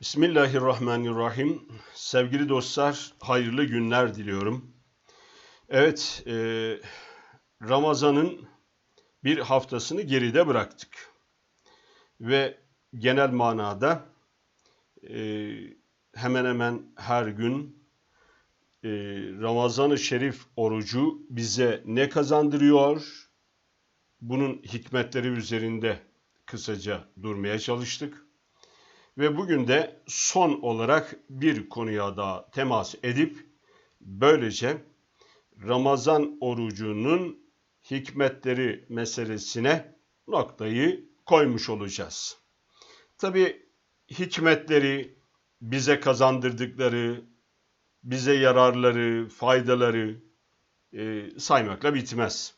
Bismillahirrahmanirrahim. Sevgili dostlar, hayırlı günler diliyorum. Evet, e, Ramazan'ın bir haftasını geride bıraktık. Ve genel manada e, hemen hemen her gün e, Ramazan-ı Şerif orucu bize ne kazandırıyor? Bunun hikmetleri üzerinde kısaca durmaya çalıştık. Ve bugün de son olarak bir konuya daha temas edip böylece Ramazan orucunun hikmetleri meselesine noktayı koymuş olacağız. Tabi hikmetleri, bize kazandırdıkları, bize yararları, faydaları e, saymakla bitmez.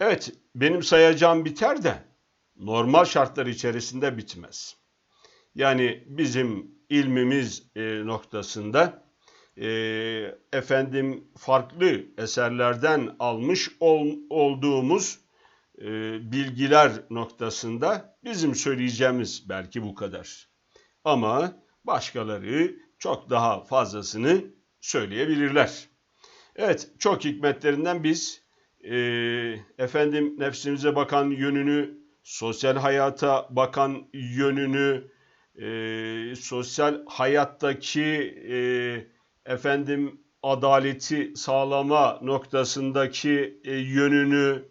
Evet, benim sayacağım biter de normal şartlar içerisinde bitmez. Yani bizim ilmimiz e, noktasında e, efendim farklı eserlerden almış ol, olduğumuz e, bilgiler noktasında bizim söyleyeceğimiz belki bu kadar. Ama başkaları çok daha fazlasını söyleyebilirler. Evet, çok hikmetlerinden biz e, efendim nefsimize bakan yönünü, sosyal hayata bakan yönünü, e, sosyal hayattaki e, efendim adaleti sağlama noktasındaki e, yönünü,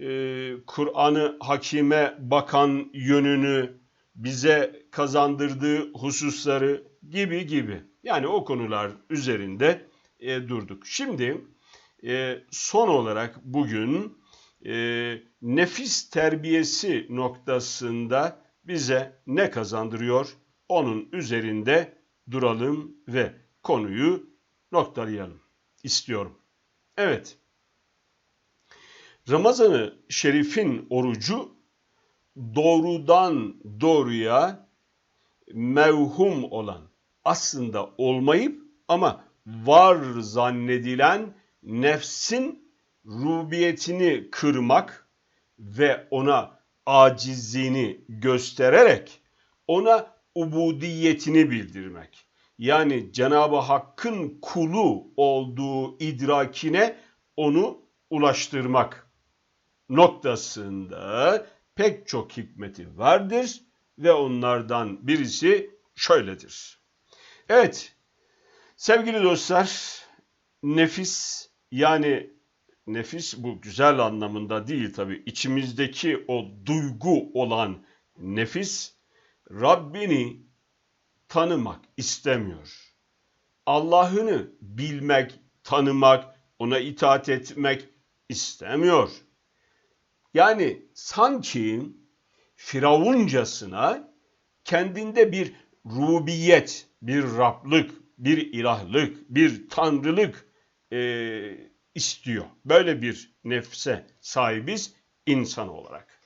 e, Kur'an'ı hakime bakan yönünü, bize kazandırdığı hususları gibi gibi. Yani o konular üzerinde e, durduk. Şimdi e, son olarak bugün e, nefis terbiyesi noktasında bize ne kazandırıyor? Onun üzerinde duralım ve konuyu noktalayalım istiyorum. Evet. Ramazanı Şerif'in orucu doğrudan doğruya mevhum olan aslında olmayıp ama var zannedilen nefsin rubiyetini kırmak ve ona acizliğini göstererek ona ubudiyetini bildirmek. Yani Cenab-ı Hakk'ın kulu olduğu idrakine onu ulaştırmak noktasında pek çok hikmeti vardır ve onlardan birisi şöyledir. Evet sevgili dostlar nefis yani nefis bu güzel anlamında değil tabi. İçimizdeki o duygu olan nefis Rabbini tanımak istemiyor. Allah'ını bilmek, tanımak, ona itaat etmek istemiyor. Yani sanki Firavuncasına kendinde bir rubiyet, bir Rablık, bir ilahlık, bir tanrılık e, istiyor. Böyle bir nefse sahibiz insan olarak.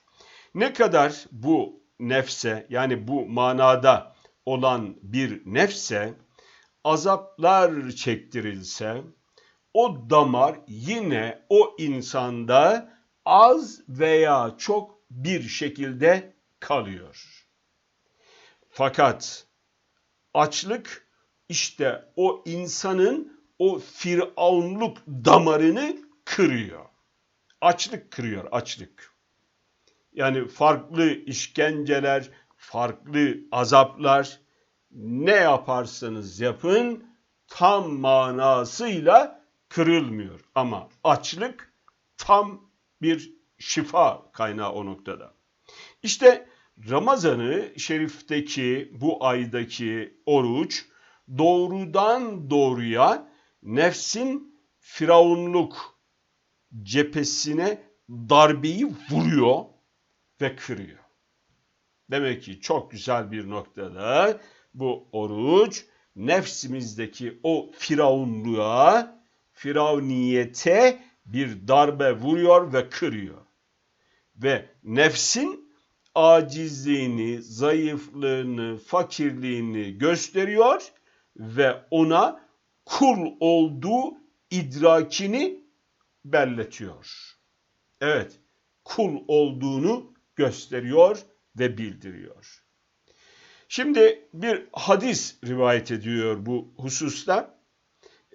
Ne kadar bu nefse yani bu manada olan bir nefse azaplar çektirilse o damar yine o insanda az veya çok bir şekilde kalıyor. Fakat açlık işte o insanın o firavunluk damarını kırıyor. Açlık kırıyor, açlık. Yani farklı işkenceler, farklı azaplar ne yaparsanız yapın tam manasıyla kırılmıyor. Ama açlık tam bir şifa kaynağı o noktada. İşte Ramazan'ı şerifteki bu aydaki oruç doğrudan doğruya nefsin firavunluk cephesine darbeyi vuruyor ve kırıyor. Demek ki çok güzel bir noktada bu oruç nefsimizdeki o firavunluğa, firavniyete bir darbe vuruyor ve kırıyor. Ve nefsin acizliğini, zayıflığını, fakirliğini gösteriyor ve ona kul olduğu idrakini belletiyor. Evet, kul olduğunu gösteriyor ve bildiriyor. Şimdi bir hadis rivayet ediyor bu hususta.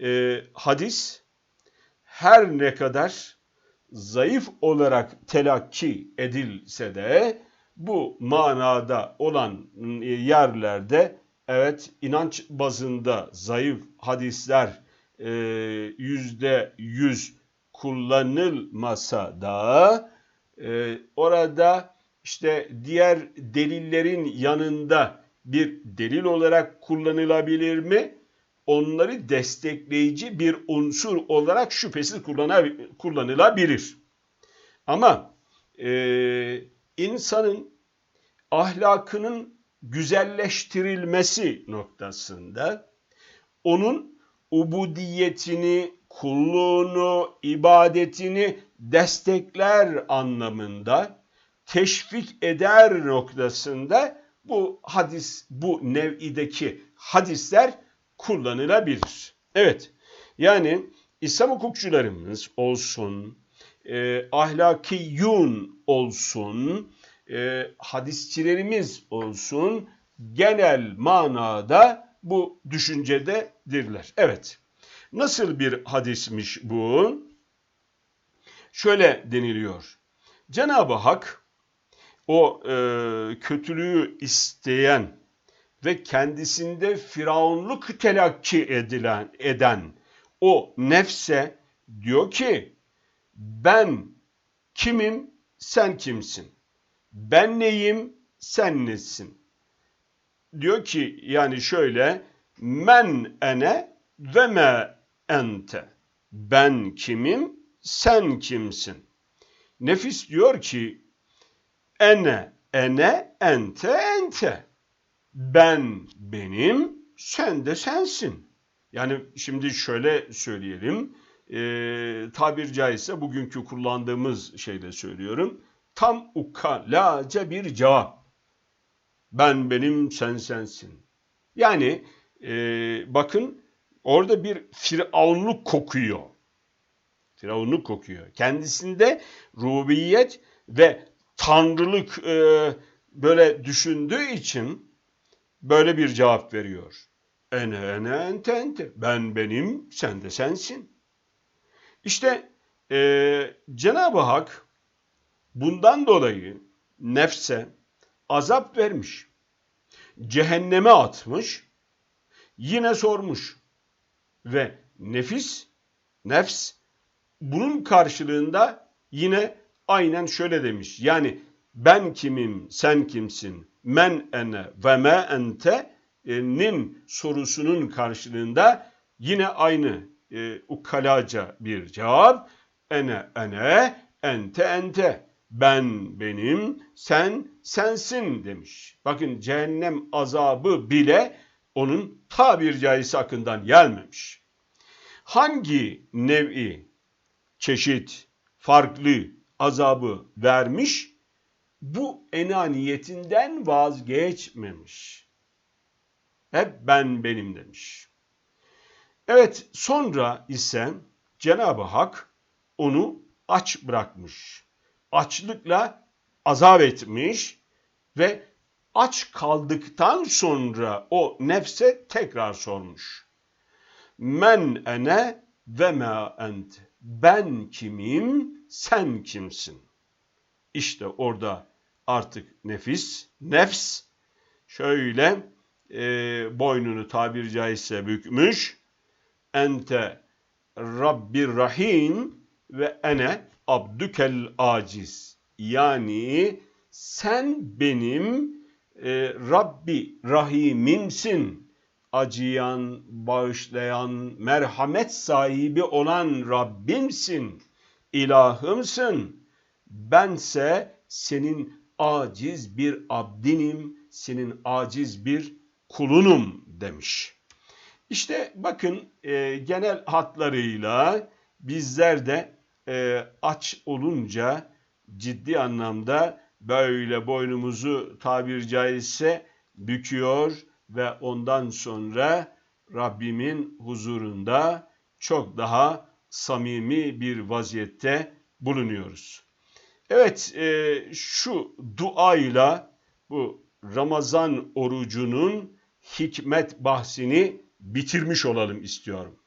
Ee, hadis her ne kadar zayıf olarak telakki edilse de bu manada olan yerlerde evet inanç bazında zayıf hadisler e, yüzde yüz kullanılmasa da e, orada işte diğer delillerin yanında bir delil olarak kullanılabilir mi? Onları destekleyici bir unsur olarak şüphesiz kullanılabilir. Ama e, insanın ahlakının güzelleştirilmesi noktasında onun ubudiyetini, kulluğunu, ibadetini destekler anlamında teşvik eder noktasında bu hadis, bu nev'ideki hadisler kullanılabilir. Evet, yani İslam hukukçularımız olsun, e, ahlakiyun olsun, e, hadisçilerimiz olsun genel manada bu düşüncededirler. Evet. Nasıl bir hadismiş bu? Şöyle deniliyor. Cenab-ı Hak o e, kötülüğü isteyen ve kendisinde firavunluk telakki edilen eden o nefse diyor ki ben kimim sen kimsin? Ben neyim sen nesin? Diyor ki yani şöyle men ene ve me ente. Ben kimim sen kimsin? Nefis diyor ki ene ene ente ente. Ben benim sen de sensin. Yani şimdi şöyle söyleyelim e, tabir caizse bugünkü kullandığımız şeyle söylüyorum. Tam ukalaca bir cevap. Ben benim sen sensin. Yani e, bakın orada bir firavunluk kokuyor. Firavunluk kokuyor. Kendisinde rubiyet ve tanrılık e, böyle düşündüğü için böyle bir cevap veriyor. Ene ene ente. Ben benim, sen de sensin. İşte e, Cenab-ı Hak bundan dolayı nefse azap vermiş. Cehenneme atmış. Yine sormuş. Ve nefis, nefs bunun karşılığında yine aynen şöyle demiş. Yani ben kimim, sen kimsin, men ene ve me ente nin sorusunun karşılığında yine aynı e, ukalaca bir cevap. Ene ene, ente ente. Ben benim, sen sensin demiş. Bakın cehennem azabı bile onun tabir caizse hakkından gelmemiş. Hangi nevi, çeşit, farklı azabı vermiş? Bu enaniyetinden vazgeçmemiş. Hep ben benim demiş. Evet sonra ise Cenab-ı Hak onu aç bırakmış. Açlıkla azap etmiş ve aç kaldıktan sonra o nefse tekrar sormuş. Men ene ve ma ent. Ben kimim, sen kimsin? İşte orada artık nefis, nefs şöyle e, boynunu tabir caizse bükmüş ente Rabbir Rahim ve ene abdükel aciz. Yani sen benim e, Rabbi Rahimimsin. Acıyan, bağışlayan, merhamet sahibi olan Rabbimsin. İlahımsın. Bense senin aciz bir abdinim, senin aciz bir kulunum demiş. İşte bakın e, genel hatlarıyla bizler de e, aç olunca ciddi anlamda böyle boynumuzu tabir caizse büküyor ve ondan sonra Rabbimin huzurunda çok daha samimi bir vaziyette bulunuyoruz. Evet e, şu duayla bu Ramazan orucunun hikmet bahsini bitirmiş olalım istiyorum.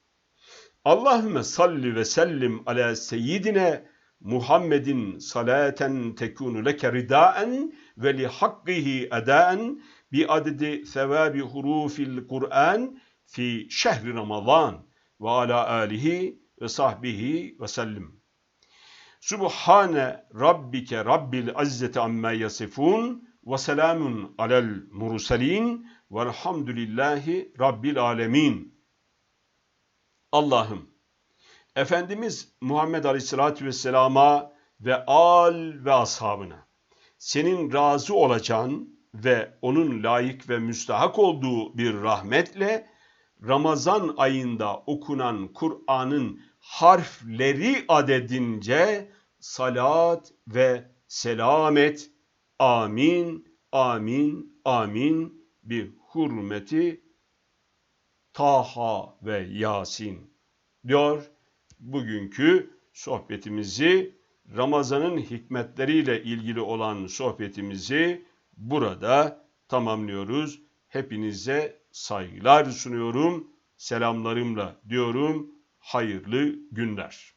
Allahümme salli ve sellim ala seyyidine Muhammedin salaten tekunu leke ridaen ve li hakkihi edaen bi adedi sevabi hurufil Kur'an fi şehri Ramazan ve ala alihi ve sahbihi ve sellim. Subhane rabbike rabbil izzeti amma yasifun ve selamun alel murselin velhamdülillahi rabbil alemin. Allah'ım. Efendimiz Muhammed Aleyhisselatü Vesselam'a ve al ve ashabına senin razı olacağın ve onun layık ve müstahak olduğu bir rahmetle Ramazan ayında okunan Kur'an'ın harfleri adedince salat ve selamet amin amin amin bir hürmeti Taha ve Yasin diyor bugünkü sohbetimizi Ramazan'ın hikmetleriyle ilgili olan sohbetimizi burada tamamlıyoruz. Hepinize saygılar sunuyorum. Selamlarımla diyorum. Hayırlı günler.